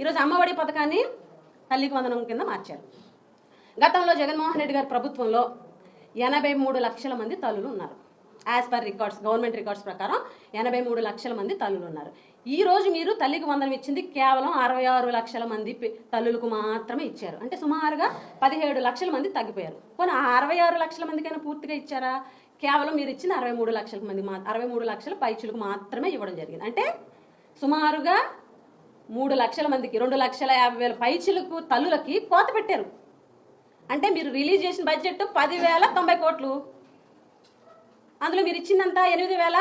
ఈరోజు అమ్మఒడి పథకాన్ని తల్లికి వందనం కింద మార్చారు. గతంలో జగన్మోహన్ రెడ్డి గారి ప్రభుత్వంలో ఎనభై మూడు లక్షల మంది తల్లులు ఉన్నారు. As per records government records ప్రకారం ఎనభై మూడు లక్షల మంది తల్లులు ఉన్నారు. ఈ రోజు మీరు తల్లికి వందనం ఇచ్చింది కేవలం అరవై ఆరు లక్షల మంది తల్లులకు మాత్రమే ఇచ్చారు. అంటే సుమారుగా పదిహేడు లక్షల మంది తగ్గిపోయారు. పోనీ ఆ అరవై ఆరు లక్షల మందికైనా పూర్తిగా ఇచ్చారా? కేవలం మీరు ఇచ్చిన అరవై మూడు లక్షల మంది మా అరవై మూడు లక్షల పైచులకు మాత్రమే ఇవ్వడం జరిగింది. అంటే సుమారుగా మూడు లక్షల మందికి రెండు లక్షల యాభై వేల పైచులకు తల్లులకి కోత పెట్టారు. అంటే మీరు రిలీజ్ చేసిన బడ్జెట్ పదివేల తొంభై కోట్లు. అందులో మీరు ఇచ్చిందంతా ఎనిమిది వేల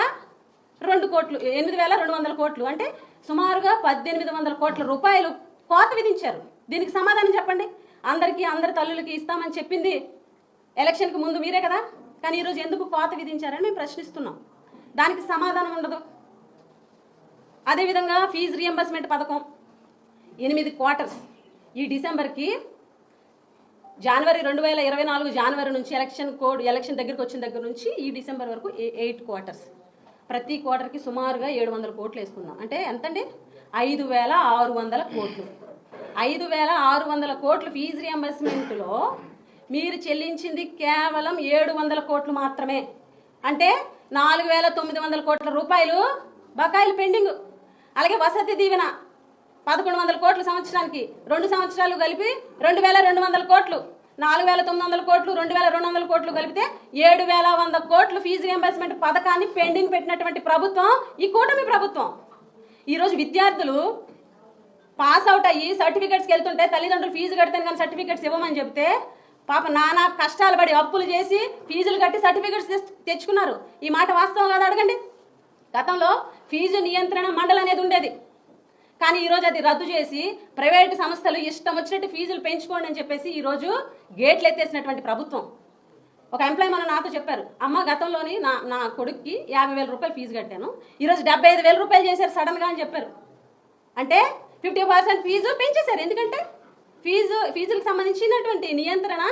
రెండు కోట్లు ఎనిమిది వేల రెండు వందల కోట్లు. అంటే సుమారుగా పద్దెనిమిది వందల కోట్ల రూపాయలు కోత విధించారు. దీనికి సమాధానం చెప్పండి. అందరికీ అందరి తల్లులకి ఇస్తామని చెప్పింది ఎలక్షన్కి ముందు మీరే కదా? కానీ ఈరోజు ఎందుకు కోత విధించారని మేము ప్రశ్నిస్తున్నాం. దానికి సమాధానం ఉండదు. అదేవిధంగా ఫీజు రియంబర్స్మెంట్ పథకం. ఎనిమిది క్వార్టర్స్ ఈ డిసెంబర్కి జనవరి రెండు వేల ఇరవై నాలుగు జనవరి నుంచి ఎలక్షన్ కోడ్ ఎలక్షన్ దగ్గరికి వచ్చిన దగ్గర నుంచి ఈ డిసెంబర్ వరకు ఎయిట్ క్వార్టర్స్ ప్రతి క్వార్టర్కి సుమారుగా ఏడు వందల కోట్లు వేసుకుందాం అంటే ఎంతండి? ఐదు వేల ఆరు వందల కోట్లు. ఐదు వేల ఆరు వందల కోట్లు ఫీజు రియంబర్స్మెంట్లో మీరు చెల్లించింది కేవలం ఏడు వందల కోట్లు మాత్రమే. అంటే నాలుగు వేల తొమ్మిది వందల కోట్ల రూపాయలు బకాయిలు పెండింగ్. అలాగే వసతి దీవెన పదకొండు వందల కోట్లు సంవత్సరానికి రెండు సంవత్సరాలు కలిపి రెండు వేల రెండు వందల కోట్లు నాలుగు వేల తొమ్మిది వందల కోట్లు రెండు వేల రెండు వందల కోట్లు కలిపితే ఏడు వేల వంద కోట్లు ఫీజు రియంబర్స్మెంట్ పథకాన్ని పెండింగ్ పెట్టినటువంటి ప్రభుత్వం ఈ కూటమి ప్రభుత్వం. ఈరోజు విద్యార్థులు పాస్ అవుట్ అయ్యి సర్టిఫికెట్స్కి వెళ్తుంటే తల్లిదండ్రులు ఫీజు కడితే కానీ సర్టిఫికెట్స్ ఇవ్వమని చెప్తే పాప నానా కష్టాలు పడి అప్పులు చేసి ఫీజులు కట్టి సర్టిఫికెట్స్ తెచ్చుకున్నారు. ఈ మాట వాస్తవం కాదు అడగండి? గతంలో ఫీజు నియంత్రణ మండలి అనేది ఉండేది. కానీ ఈరోజు అది రద్దు చేసి ప్రైవేటు సంస్థలు ఇష్టం వచ్చినట్టు ఫీజులు పెంచుకోండి అని చెప్పేసి ఈరోజు గేట్లు ఎత్తేసినటువంటి ప్రభుత్వం. ఒక ఎంప్లాయ్ మన నాతో చెప్పారు అమ్మ గతంలోని నా నా కొడుక్కి యాభై వేల రూపాయలు ఫీజు కట్టాను. ఈరోజు డెబ్బై ఐదు వేల రూపాయలు చేశారు సడన్గా అని చెప్పారు. అంటే ఫిఫ్టీ పర్సెంట్ ఫీజు పెంచేశారు. ఎందుకంటే ఫీజు ఫీజులకు సంబంధించినటువంటి నియంత్రణ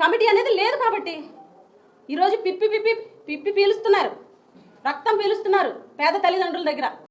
కమిటీ అనేది లేదు కాబట్టి. ఈరోజు పిప్పి పిప్పి పిప్పి పీలుస్తున్నారు. రక్తం పీలుస్తున్నారు పేద తల్లిదండ్రుల దగ్గర.